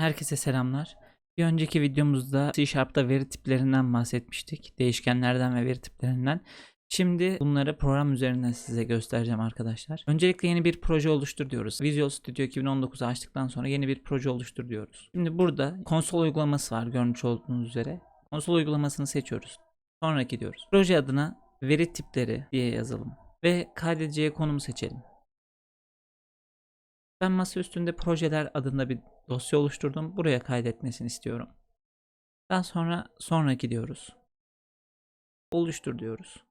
Herkese selamlar. Bir önceki videomuzda C Sharp'ta veri tiplerinden bahsetmiştik. Değişkenlerden ve veri tiplerinden. Şimdi bunları program üzerinden size göstereceğim arkadaşlar. Öncelikle yeni bir proje oluştur diyoruz. Visual Studio 2019'u açtıktan sonra yeni bir proje oluştur diyoruz. Şimdi burada konsol uygulaması var görmüş olduğunuz üzere. Konsol uygulamasını seçiyoruz. Sonraki diyoruz. Proje adına veri tipleri diye yazalım. Ve kaydedeceği konumu seçelim. Ben masa üstünde projeler adında bir dosya oluşturdum. Buraya kaydetmesini istiyorum. Daha sonra sonraki diyoruz. Oluştur diyoruz.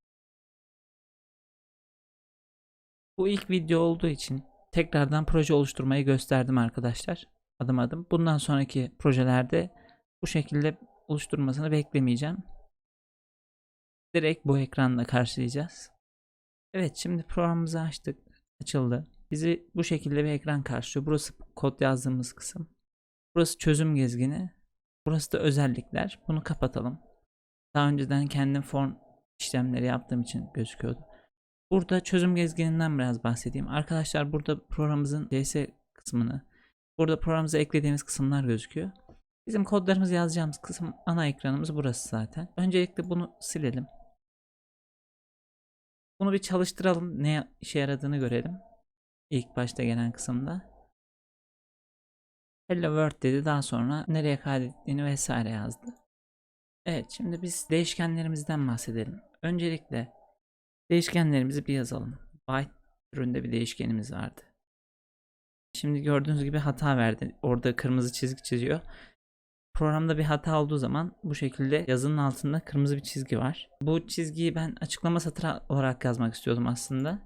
Bu ilk video olduğu için tekrardan proje oluşturmayı gösterdim arkadaşlar. Adım adım. Bundan sonraki projelerde bu şekilde oluşturmasını beklemeyeceğim. Direkt bu ekranla karşılayacağız. Evet şimdi programımızı açtık. Açıldı. Bizi bu şekilde bir ekran karşılıyor. Burası kod yazdığımız kısım. Burası çözüm gezgini. Burası da özellikler. Bunu kapatalım. Daha önceden kendim form işlemleri yaptığım için gözüküyordu. Burada çözüm gezgininden biraz bahsedeyim. Arkadaşlar burada programımızın CS kısmını, burada programımıza eklediğimiz kısımlar gözüküyor. Bizim kodlarımızı yazacağımız kısım ana ekranımız burası zaten. Öncelikle bunu silelim. Bunu bir çalıştıralım. Ne işe yaradığını görelim. İlk başta gelen kısımda. Hello World dedi. Daha sonra nereye kaydettiğini vesaire yazdı. Evet şimdi biz değişkenlerimizden bahsedelim. Öncelikle değişkenlerimizi bir yazalım. Byte türünde bir değişkenimiz vardı. Şimdi gördüğünüz gibi hata verdi. Orada kırmızı çizgi çiziyor. Programda bir hata olduğu zaman bu şekilde yazının altında kırmızı bir çizgi var. Bu çizgiyi ben açıklama satırı olarak yazmak istiyordum aslında.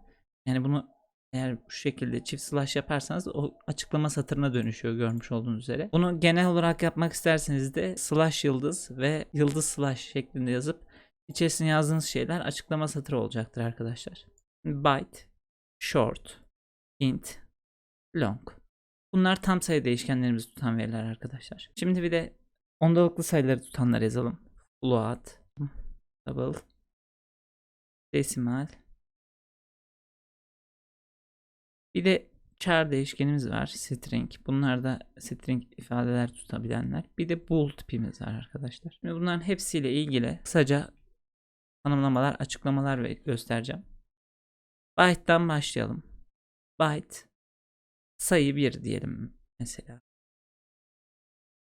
Yani bunu eğer bu şekilde çift slash yaparsanız o açıklama satırına dönüşüyor görmüş olduğunuz üzere. Bunu genel olarak yapmak isterseniz de slash yıldız ve yıldız slash şeklinde yazıp içerisine yazdığınız şeyler açıklama satırı olacaktır arkadaşlar. Byte, short, int, long. Bunlar tam sayı değişkenlerimizi tutan veriler arkadaşlar. Şimdi bir de ondalıklı sayıları tutanlar yazalım. Float, double, desimal, Bir de char değişkenimiz var. String. Bunlar da string ifadeler tutabilenler. Bir de bool tipimiz var arkadaşlar. Şimdi bunların hepsiyle ilgili kısaca tanımlamalar, açıklamalar ve göstereceğim. Byte'dan başlayalım. Byte sayı 1 diyelim mesela.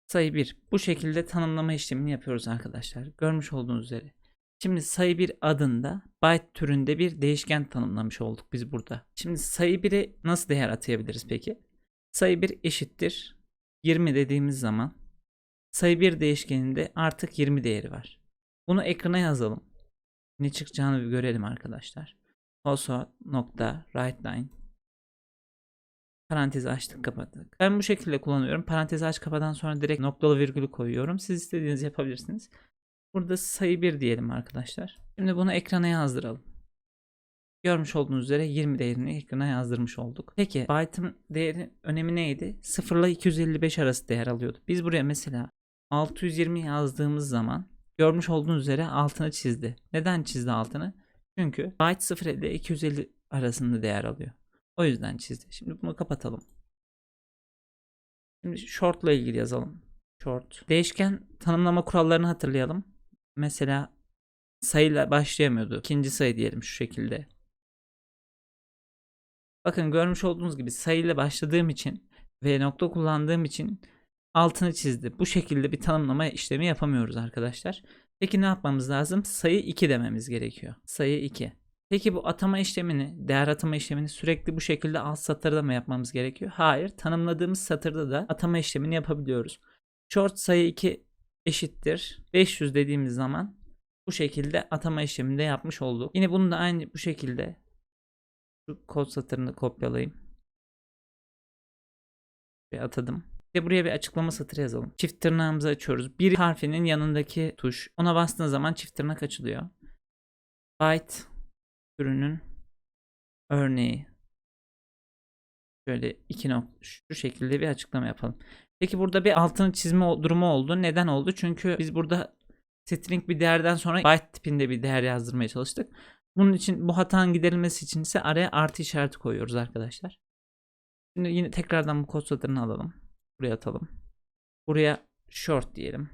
Sayı 1. Bu şekilde tanımlama işlemini yapıyoruz arkadaşlar. Görmüş olduğunuz üzere. Şimdi sayı bir adında byte türünde bir değişken tanımlamış olduk biz burada. Şimdi sayı 1'e nasıl değer atayabiliriz peki? Sayı 1 eşittir 20 dediğimiz zaman sayı 1 değişkeninde artık 20 değeri var. Bunu ekrana yazalım. Ne çıkacağını bir görelim arkadaşlar. Also nokta writeLine parantezi açtık kapattık. Ben bu şekilde kullanıyorum. Parantezi aç kapadan sonra direkt noktalı virgülü koyuyorum. Siz istediğiniz yapabilirsiniz. Burada sayı 1 diyelim arkadaşlar. Şimdi bunu ekrana yazdıralım. Görmüş olduğunuz üzere 20 değerini ekrana yazdırmış olduk. Peki byte'ın değeri önemi neydi? 0 ile 255 arası değer alıyordu. Biz buraya mesela 620 yazdığımız zaman görmüş olduğunuz üzere altını çizdi. Neden çizdi altını? Çünkü byte 0 ile 250 arasında değer alıyor. O yüzden çizdi. Şimdi bunu kapatalım. Şimdi short ile ilgili yazalım. Short. Değişken tanımlama kurallarını hatırlayalım. Mesela sayıyla başlayamıyordu. İkinci sayı diyelim şu şekilde. Bakın görmüş olduğunuz gibi sayıyla başladığım için ve nokta kullandığım için altını çizdi. Bu şekilde bir tanımlama işlemi yapamıyoruz arkadaşlar. Peki ne yapmamız lazım? Sayı 2 dememiz gerekiyor. Sayı 2. Peki bu atama işlemini, değer atama işlemini sürekli bu şekilde alt satırda mı yapmamız gerekiyor? Hayır. Tanımladığımız satırda da atama işlemini yapabiliyoruz. Short sayı 2 eşittir 500 dediğimiz zaman bu şekilde atama işleminde yapmış olduk. Yine bunu da aynı bu şekilde şu kod satırını kopyalayayım. Ve atadım. Ve buraya bir açıklama satırı yazalım. Çift tırnağımızı açıyoruz. Bir harfinin yanındaki tuş. Ona bastığınız zaman çift tırnak açılıyor. Byte türünün örneği. Şöyle iki nokta şu şekilde bir açıklama yapalım. Peki burada bir altını çizme durumu oldu. Neden oldu? Çünkü biz burada string bir değerden sonra byte tipinde bir değer yazdırmaya çalıştık. Bunun için bu hatanın giderilmesi için ise araya artı işareti koyuyoruz arkadaşlar. Şimdi yine tekrardan bu kod satırını alalım. Buraya atalım. Buraya short diyelim.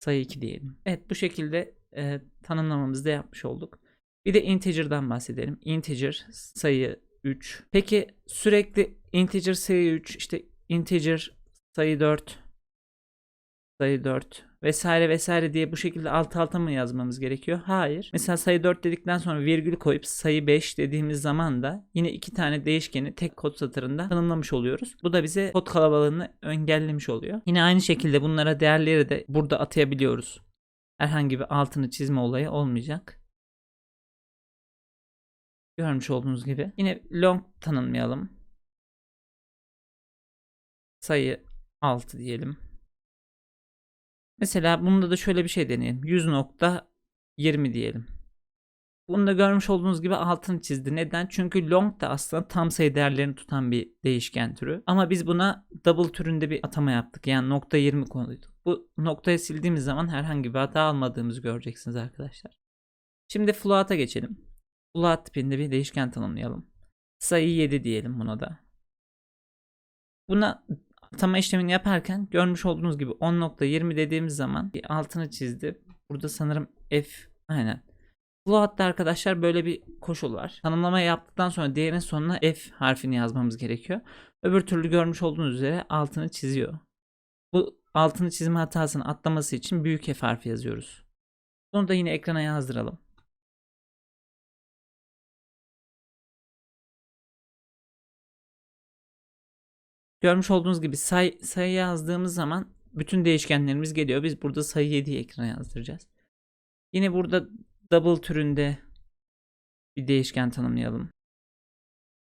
Sayı 2 diyelim. Evet bu şekilde e, tanımlamamızı da yapmış olduk. Bir de integer'dan bahsedelim. Integer sayı 3. Peki sürekli integer sayı 3 işte integer sayı 4 sayı 4 vesaire vesaire diye bu şekilde alt alta mı yazmamız gerekiyor? Hayır. Mesela sayı 4 dedikten sonra virgül koyup sayı 5 dediğimiz zaman da yine iki tane değişkeni tek kod satırında tanımlamış oluyoruz. Bu da bize kod kalabalığını engellemiş oluyor. Yine aynı şekilde bunlara değerleri de burada atayabiliyoruz. Herhangi bir altını çizme olayı olmayacak. Görmüş olduğunuz gibi. Yine long tanımlayalım. Sayı 6 diyelim. Mesela bunda da şöyle bir şey deneyelim. 100.20 diyelim. Bunu da görmüş olduğunuz gibi altını çizdi. Neden? Çünkü long da aslında tam sayı değerlerini tutan bir değişken türü. Ama biz buna double türünde bir atama yaptık. Yani nokta 20 koyduk. Bu noktayı sildiğimiz zaman herhangi bir hata almadığımızı göreceksiniz arkadaşlar. Şimdi float'a geçelim. Float tipinde bir değişken tanımlayalım. Sayı 7 diyelim buna da. Buna atama işlemini yaparken görmüş olduğunuz gibi 10.20 dediğimiz zaman bir altını çizdi. Burada sanırım F aynen. Float'ta arkadaşlar böyle bir koşul var. Tanımlama yaptıktan sonra değerin sonuna F harfini yazmamız gerekiyor. Öbür türlü görmüş olduğunuz üzere altını çiziyor. Bu altını çizme hatasını atlaması için büyük F harfi yazıyoruz. Bunu da yine ekrana yazdıralım. Görmüş olduğunuz gibi say, sayı yazdığımız zaman bütün değişkenlerimiz geliyor. Biz burada sayı 7'yi ekrana yazdıracağız. Yine burada double türünde bir değişken tanımlayalım.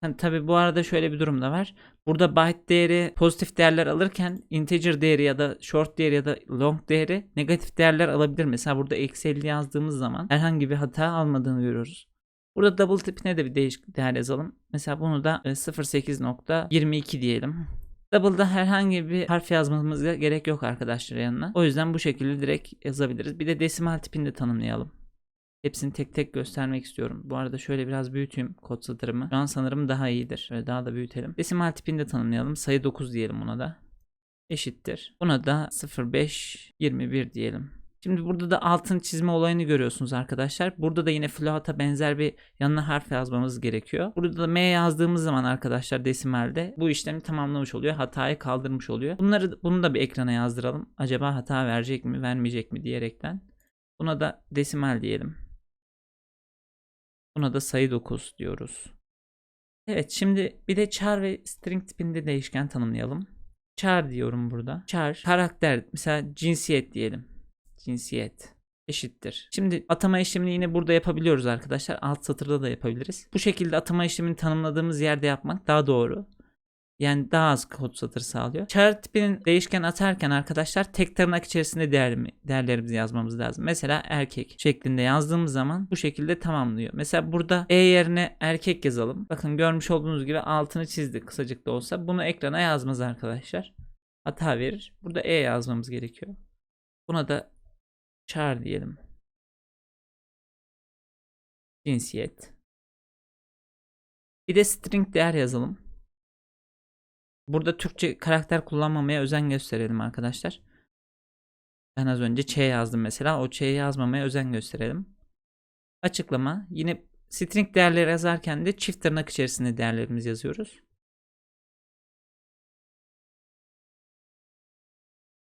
Yani tabi bu arada şöyle bir durum da var. Burada byte değeri pozitif değerler alırken integer değeri ya da short değeri ya da long değeri negatif değerler alabilir. Mesela burada eksi 50 yazdığımız zaman herhangi bir hata almadığını görüyoruz. Burada double tipine de bir değişik değer yazalım. Mesela bunu da 08.22 diyelim. Double'da herhangi bir harf yazmamıza gerek yok arkadaşlar yanına. O yüzden bu şekilde direkt yazabiliriz. Bir de desimal tipini de tanımlayalım. Hepsini tek tek göstermek istiyorum. Bu arada şöyle biraz büyüteyim kod satırımı. Şu an sanırım daha iyidir. Şöyle daha da büyütelim. Desimal tipini de tanımlayalım. Sayı 9 diyelim buna da. Eşittir. Buna da 0521 diyelim. Şimdi burada da altın çizme olayını görüyorsunuz arkadaşlar. Burada da yine float'a benzer bir yanına harf yazmamız gerekiyor. Burada da M yazdığımız zaman arkadaşlar desimalde bu işlemi tamamlamış oluyor. Hatayı kaldırmış oluyor. Bunları bunu da bir ekrana yazdıralım. Acaba hata verecek mi, vermeyecek mi diyerekten. Buna da desimal diyelim. Buna da sayı 9 diyoruz. Evet şimdi bir de char ve string tipinde değişken tanımlayalım. Char diyorum burada. Char karakter mesela cinsiyet diyelim cinsiyet eşittir. Şimdi atama işlemini yine burada yapabiliyoruz arkadaşlar. Alt satırda da yapabiliriz. Bu şekilde atama işlemini tanımladığımız yerde yapmak daha doğru. Yani daha az kod satır sağlıyor. Char tipinin değişken atarken arkadaşlar tek tırnak içerisinde değer, değerlerimizi yazmamız lazım. Mesela erkek şeklinde yazdığımız zaman bu şekilde tamamlıyor. Mesela burada e yerine erkek yazalım. Bakın görmüş olduğunuz gibi altını çizdik kısacık da olsa. Bunu ekrana yazmaz arkadaşlar. Hata verir. Burada e yazmamız gerekiyor. Buna da char diyelim. Cinsiyet. Bir de string değer yazalım. Burada Türkçe karakter kullanmamaya özen gösterelim arkadaşlar. Ben az önce Ç yazdım mesela. O Ç'yi yazmamaya özen gösterelim. Açıklama. Yine string değerleri yazarken de çift tırnak içerisinde değerlerimizi yazıyoruz.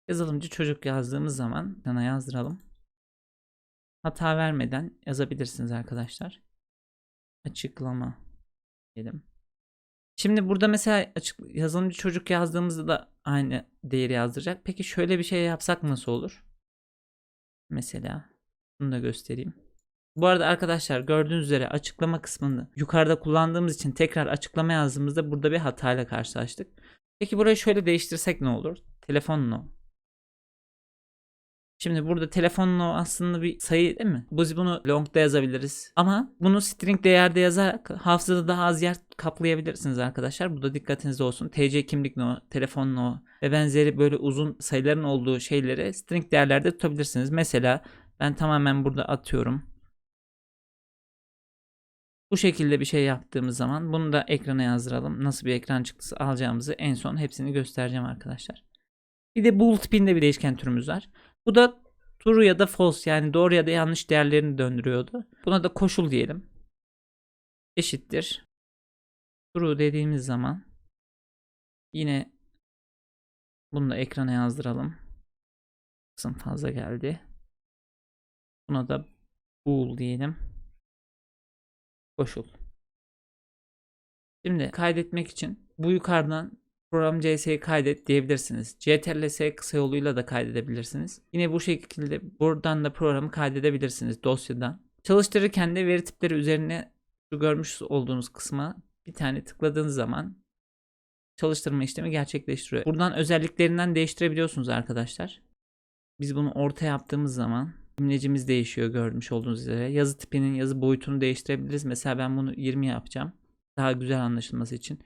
Yazılımcı çocuk yazdığımız zaman sana yazdıralım. Hata vermeden yazabilirsiniz arkadaşlar. Açıklama diyelim. Şimdi burada mesela açık yazılımcı çocuk yazdığımızda da aynı değeri yazdıracak. Peki şöyle bir şey yapsak nasıl olur? Mesela bunu da göstereyim. Bu arada arkadaşlar gördüğünüz üzere açıklama kısmını yukarıda kullandığımız için tekrar açıklama yazdığımızda burada bir hatayla karşılaştık. Peki burayı şöyle değiştirsek ne olur? Telefon no. Şimdi burada telefonla aslında bir sayı değil mi? Biz bunu long'da yazabiliriz. Ama bunu string değerde yazarak hafızada daha az yer kaplayabilirsiniz arkadaşlar. Bu da dikkatiniz olsun. TC kimlik no, telefon no ve benzeri böyle uzun sayıların olduğu şeyleri string değerlerde tutabilirsiniz. Mesela ben tamamen burada atıyorum. Bu şekilde bir şey yaptığımız zaman bunu da ekrana yazdıralım. Nasıl bir ekran çıktısı alacağımızı en son hepsini göstereceğim arkadaşlar. Bir de bool tipinde bir değişken türümüz var. Bu da true ya da false yani doğru ya da yanlış değerlerini döndürüyordu. Buna da koşul diyelim. Eşittir. True dediğimiz zaman yine bunu da ekrana yazdıralım. Kısım fazla geldi. Buna da bool diyelim. Koşul. Şimdi kaydetmek için bu yukarıdan program CS'yi kaydet diyebilirsiniz. CTRL-S kısa yoluyla da kaydedebilirsiniz. Yine bu şekilde buradan da programı kaydedebilirsiniz dosyadan. Çalıştırırken de veri tipleri üzerine şu görmüş olduğunuz kısma bir tane tıkladığınız zaman çalıştırma işlemi gerçekleştiriyor. Buradan özelliklerinden değiştirebiliyorsunuz arkadaşlar. Biz bunu orta yaptığımız zaman imlecimiz değişiyor görmüş olduğunuz üzere. Yazı tipinin yazı boyutunu değiştirebiliriz. Mesela ben bunu 20 yapacağım. Daha güzel anlaşılması için.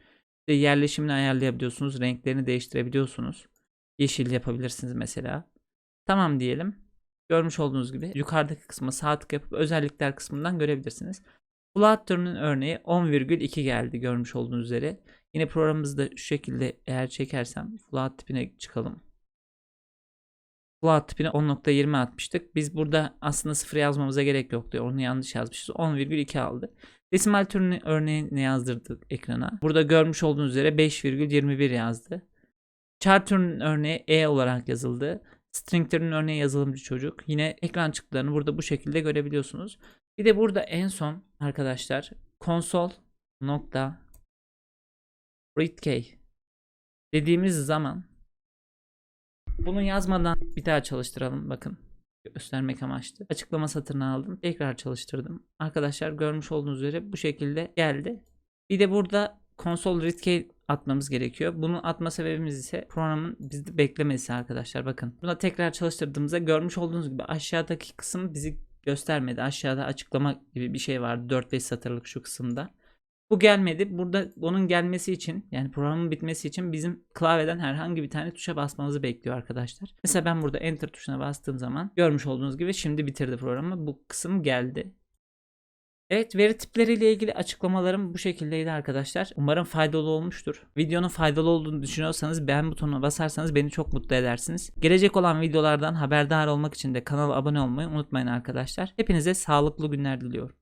İşte yerleşimini ayarlayabiliyorsunuz. Renklerini değiştirebiliyorsunuz. Yeşil yapabilirsiniz mesela. Tamam diyelim. Görmüş olduğunuz gibi yukarıdaki kısma sağ tık yapıp özellikler kısmından görebilirsiniz. Türünün örneği 10,2 geldi görmüş olduğunuz üzere. Yine programımızda şu şekilde eğer çekersem float tipine çıkalım. Float tipine 10.20 atmıştık. Biz burada aslında 0 yazmamıza gerek yoktu. Onu yanlış yazmışız. 10,2 aldı. Desimal türünün örneğini yazdırdık ekrana. Burada görmüş olduğunuz üzere 5,21 yazdı. Char türünün örneği E olarak yazıldı. String türünün örneği yazılımcı çocuk. Yine ekran çıktılarını burada bu şekilde görebiliyorsunuz. Bir de burada en son arkadaşlar konsol nokta readkey dediğimiz zaman bunu yazmadan bir daha çalıştıralım bakın göstermek amaçlı. Açıklama satırını aldım. Tekrar çalıştırdım. Arkadaşlar görmüş olduğunuz üzere bu şekilde geldi. Bir de burada konsol readkey atmamız gerekiyor. Bunu atma sebebimiz ise programın bizde beklemesi arkadaşlar. Bakın. Buna tekrar çalıştırdığımızda görmüş olduğunuz gibi aşağıdaki kısım bizi göstermedi. Aşağıda açıklama gibi bir şey vardı. 4-5 satırlık şu kısımda. Bu gelmedi. Burada onun gelmesi için yani programın bitmesi için bizim klavyeden herhangi bir tane tuşa basmamızı bekliyor arkadaşlar. Mesela ben burada enter tuşuna bastığım zaman görmüş olduğunuz gibi şimdi bitirdi programı. Bu kısım geldi. Evet veri tipleriyle ilgili açıklamalarım bu şekildeydi arkadaşlar. Umarım faydalı olmuştur. Videonun faydalı olduğunu düşünüyorsanız beğen butonuna basarsanız beni çok mutlu edersiniz. Gelecek olan videolardan haberdar olmak için de kanala abone olmayı unutmayın arkadaşlar. Hepinize sağlıklı günler diliyorum.